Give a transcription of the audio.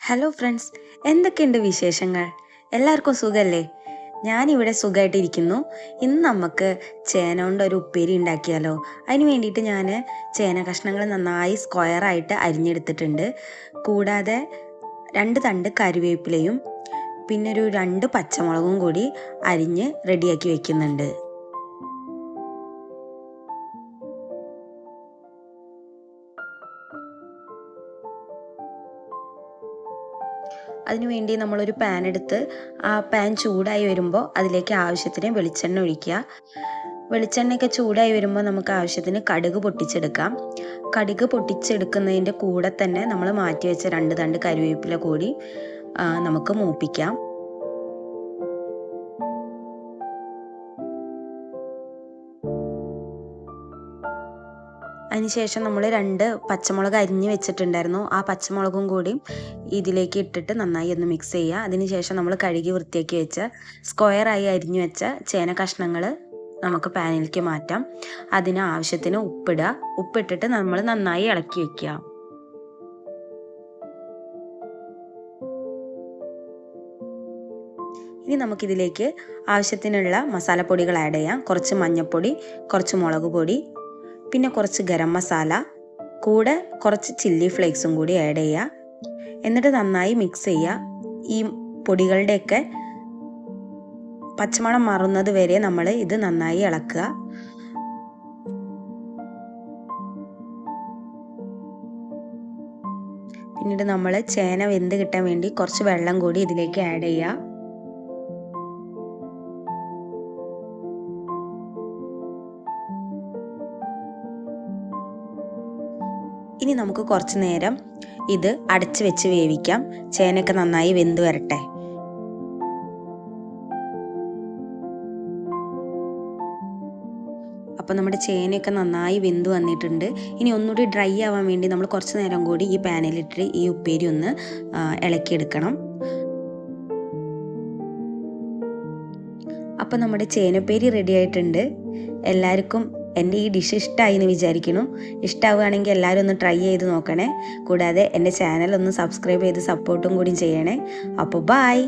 Hello friends എന്തൊക്കെയുണ്ട് വിശേഷങ്ങൾ? എല്ലാവർക്കും സുഖമല്ലേ ഞാനിവിടെ സുഖമായിട്ടിരിക്കുന്നു ഇന്ന് നമുക്ക് ചേന കൊണ്ട് ഒരു ഉപ്പേരി ഉണ്ടാക്കിയാലോ? അതിന് വേണ്ടിയിട്ട് ഞാൻ ചേന കഷ്ണങ്ങൾ നന്നായി സ്ക്വയറായിട്ട് അരിഞ്ഞെടുത്തിട്ടുണ്ട്. കൂടാതെ രണ്ട് തണ്ട് കരുവേപ്പിലയും പിന്നെ ഒരു രണ്ട് പച്ചമുളകും കൂടി അരിഞ്ഞ് റെഡിയാക്കി വെക്കുന്നുണ്ട്. അതിനുവേണ്ടി നമ്മളൊരു പാൻ എടുത്ത് ആ പാൻ ചൂടായി വരുമ്പോൾ അതിലേക്ക് ആവശ്യത്തിന് വെളിച്ചെണ്ണ ഒഴിക്കുക. വെളിച്ചെണ്ണയൊക്കെ ചൂടായി വരുമ്പോൾ നമുക്ക് ആവശ്യത്തിന് കടുക് പൊട്ടിച്ചെടുക്കാം. കടുക് പൊട്ടിച്ചെടുക്കുന്നതിന്റെ കൂടെ തന്നെ നമ്മൾ മാറ്റി വെച്ച രണ്ട് തണ്ട് കരുവേപ്പില കൂടി നമുക്ക് മൂപ്പിക്കാം. അതിനുശേഷം നമ്മൾ രണ്ട് പച്ചമുളക് അരിഞ്ഞ് വെച്ചിട്ടുണ്ടായിരുന്നു. ആ പച്ചമുളകും കൂടി ഇതിലേക്ക് ഇട്ടിട്ട് നന്നായി ഒന്ന് മിക്സ് ചെയ്യുക. അതിനുശേഷം നമ്മൾ കഴുകി വൃത്തിയാക്കി വെച്ച സ്ക്വയറായി അരിഞ്ഞു വെച്ച ചേന കഷ്ണങ്ങൾ നമുക്ക് പാനിലേക്ക് മാറ്റാം. അതിന് ആവശ്യത്തിന് ഉപ്പിടുക. ഉപ്പിട്ടിട്ട് നമ്മൾ നന്നായി ഇളക്കി വെക്കുക. ഇനി നമുക്കിതിലേക്ക് ആവശ്യത്തിനുള്ള മസാലപ്പൊടികൾ ആഡ് ചെയ്യാം. കുറച്ച് മഞ്ഞൾപ്പൊടി കുറച്ച് മുളക് പൊടി പിന്നെ കുറച്ച് ഗരം മസാല കൂടെ കുറച്ച് ചില്ലി ഫ്ലേക്സും കൂടി ആഡ് ചെയ്യുക എന്നിട്ട് നന്നായി മിക്സ് ചെയ്യുക ഈ പൊടികളുടെയൊക്കെ പച്ചമണം മാറുന്നത് വരെ നമ്മൾ ഇത് നന്നായി ഇളക്കുക. പിന്നീട് നമ്മൾ ചേന വെന്ത് കിട്ടാൻ വേണ്ടി കുറച്ച് വെള്ളം കൂടി ഇതിലേക്ക് ആഡ് ചെയ്യുക ഇനി നമുക്ക് കുറച്ച് നേരം ഇത് അടച്ച് വെച്ച് വേവിക്കാം. ചേനയൊക്കെ നന്നായി വെന്ത് വരട്ടെ. അപ്പോൾ നമ്മുടെ ചേനയൊക്കെ നന്നായി വെന്ത് വന്നിട്ടുണ്ട്. ഇനി ഒന്നുകൂടി ഡ്രൈ ആവാൻ വേണ്ടി നമ്മൾ കുറച്ച് നേരം കൂടി ഈ പാനിലിട്ട് ഈ ഉപ്പേരി ഒന്ന് ഇളക്കിയെടുക്കണം. അപ്പോൾ നമ്മുടെ ചേനപ്പേരി റെഡി ആയിട്ടുണ്ട്. എല്ലാവർക്കും എന്റെ ഈ ഡിഷ് ഇഷ്ടമായി എന്ന് വിചാരിക്കുന്നു. ഇഷ്ടമാവുകയാണെങ്കിൽ എല്ലാവരും ഒന്ന് ട്രൈ ചെയ്ത് നോക്കണേ. കൂടാതെ എന്റെ ചാനൽ ഒന്ന് സബ്സ്ക്രൈബ് ചെയ്ത് സപ്പോർട്ടും കൂടി ചെയ്യണേ. അപ്പോൾ ബായ്